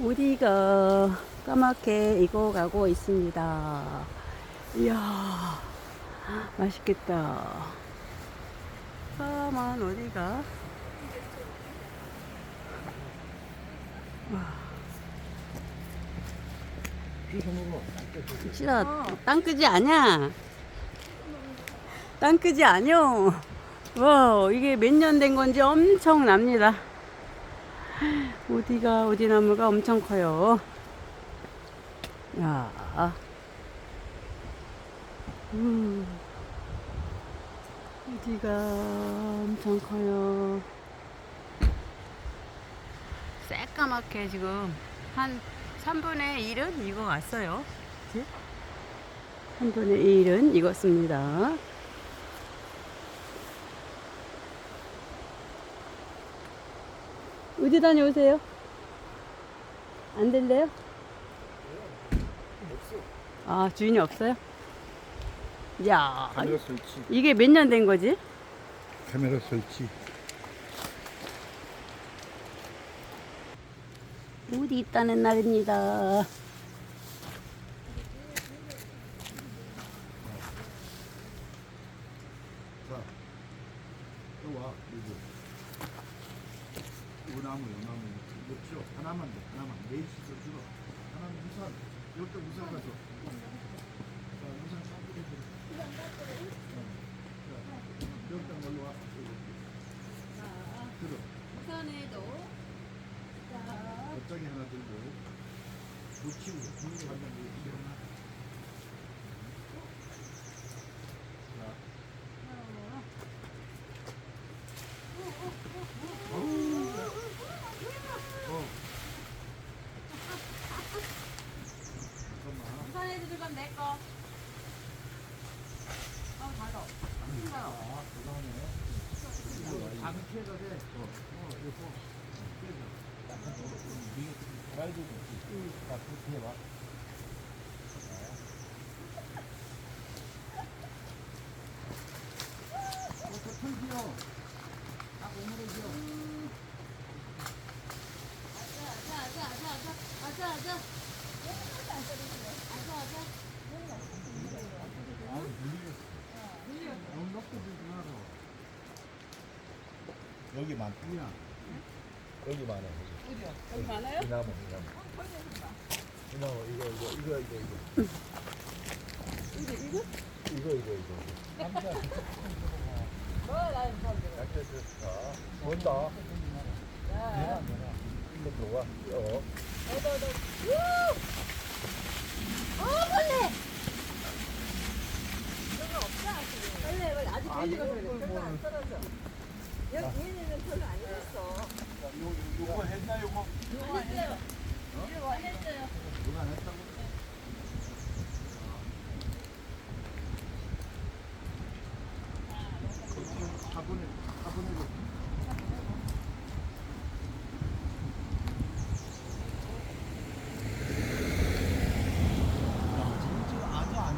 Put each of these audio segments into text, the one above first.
우리가 까맣게 익어가고 있습니다. 이야, 맛있겠다. 까만 어디가? 싫어, 땅끄지 아니야. 땅끄지 아니요. 와, 이게 몇 년 된 건지 엄청납니다. 어디가 어디 나무가 엄청 커요. 야, 음, 어디가 엄청 커요. 새까맣게 지금 한 3분의 1은 익어 왔어요. 그치? 3분의 1은 익었습니다. 어디 다녀오세요? 안 된대요? 아, 주인이 없어요? 야, 카메라 설치. 이게 몇 년 된 거지? 카메라 설치. 어디 있다는 날입니다. 자, 또 와, 이거. 이 나무. 몇죠? 하나만 돼, 하나만. 네시서 주로. 하나는 우산. 여기다 우산 가져. 자, 우산 깜빡이 들어. 자, 여기다 놀러 와. 들어. 우선에도 옆장에 하나 들고. 놓치고, 가면 이게 하나. 자, 어. 잠깐만. 내 거. 어, 닫아. 아, 그다음에 안 피해가 돼. 어, 어, 이거 피해가. 이게 가야 되지. 자, 그렇게 해봐. 어, 저편 피어. 딱 오므로 피어. 아, 물리겠어. 너무 높게 들지 마라. 여기 많구나. 여기 많아. 여기. 여기 많아요? 이 나무, 이 나무. 이 나무, 이거, 이거, 이거, 이거, 이거. 이거, 이거, 이거. 남자. 약재 됐다. 뭔다? 내가, 내가. 이거 들어와. 어. 아직 아니, 이걸 뭐. 얘는 별로 안 익었어. 요, 요거 했나, 요거? 누가 안 했다고? 화분에, 화분으로. 아주 안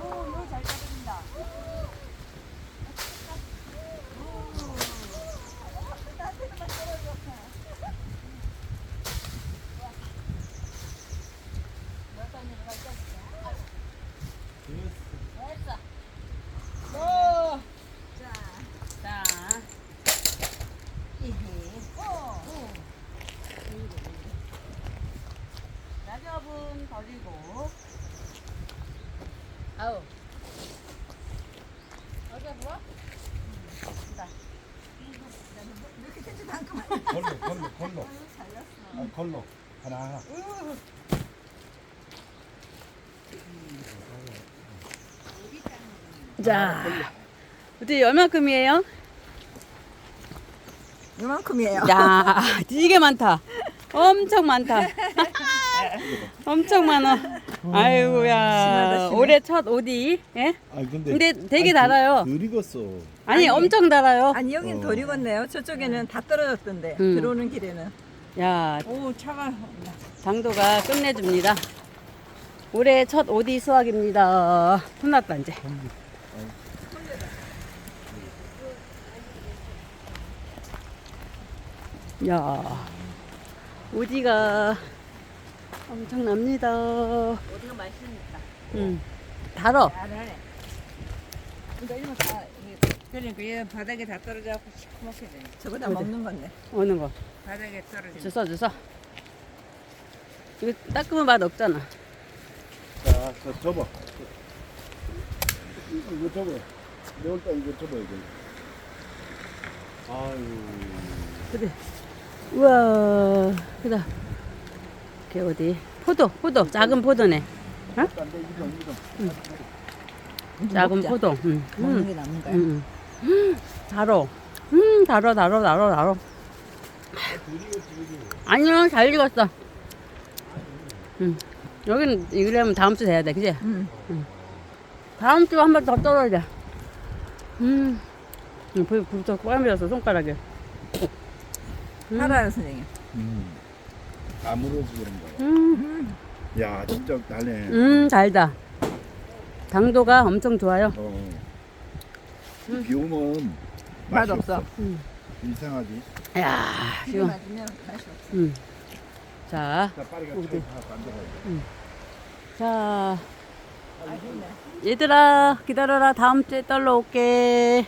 오, 이거 잘 자른다. 자, 낙엽은 버리고. 아우. 어제 뭐? 걸로, 걸로, 걸로. 아, 걸로. 하나, 하나. 자, 어떻게 얼마큼이에요? 이만큼이에요. 야, 되게 많다. 엄청 많다. 엄청 많아. 아이고야. 올해 첫 오디. 예? 아, 근데. 근데 되게 달아요. 덜 익었어. 아니, 아니. 엄청 달아요. 아니 여긴 어. 덜 익었네요. 저쪽에는 다 떨어졌던데 음. 들어오는 길에는. 야, 오 차가. 당도가 끝내줍니다. 올해 첫 오디 수확입니다. 혼났다, 이제. 야, 오지가 엄청납니다. 어디가 맛있으니까. 음, 달어. 잘하네. 그러니까 이런 거다 그러니까 얘 바닥에 다 떨어져갖고 시커멓게 돼. 저거 다? 먹는 건데. 어느 거? 바닥에 떨어져. 주워, 주워. 이거 닦으면 맛 없잖아. 자, 저 접어. 이거, 이거 접어. 매울 때 이거 접어 이거. 아유. 그래. 우와, 크다. 이게 어디? 포도, 포도. 작은 포도네. 딴데 이거 이거. 작은 먹자. 포도. 음. 먹는 음. 게 남은 거야. 음. 음. 달어. 음, 달어, 달어, 달어, 달어. 아니요, 잘 익었어. 음. 여기는 이러면 다음 주 돼야 돼, 그지? 음. 다음 주 한 번 더 떨어져. 음. 음, 불, 불도 꼬아밀었어, 손가락에. 음. 알아요, 선생님. 음. 아무러지 그런가. 봐. 음, 야, 진짜 달네. 음, 달다. 당도가 엄청 좋아요. 어. 음. 비 오면 맛 맛이 없어. 음. 이상하지. 야 지금. 맞으면 맛이 없어. 음. 자, 자, 빠르게 어디? 다 만들어. 자, 맛있네. 얘들아, 기다려라. 다음 주에 떨러 올게.